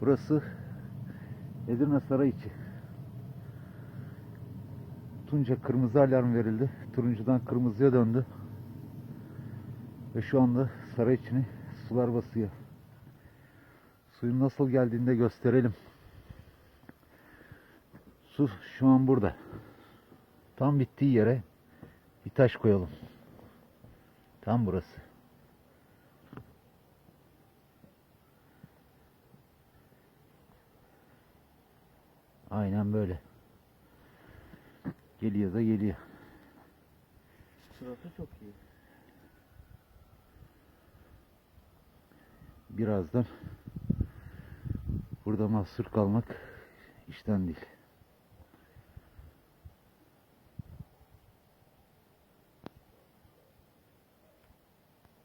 Burası Edirne Sarayiçi. Tunca kırmızı alarm verildi. Turuncudan kırmızıya döndü. Ve şu anda saray içini sular basıyor. Suyun nasıl geldiğini de gösterelim. Su şu an burada. Tam bittiği yere bir taş koyalım. Tam burası. Aynen böyle. Geliyor da geliyor. Şurası çok iyi. Birazdan burada mahsur kalmak işten değil.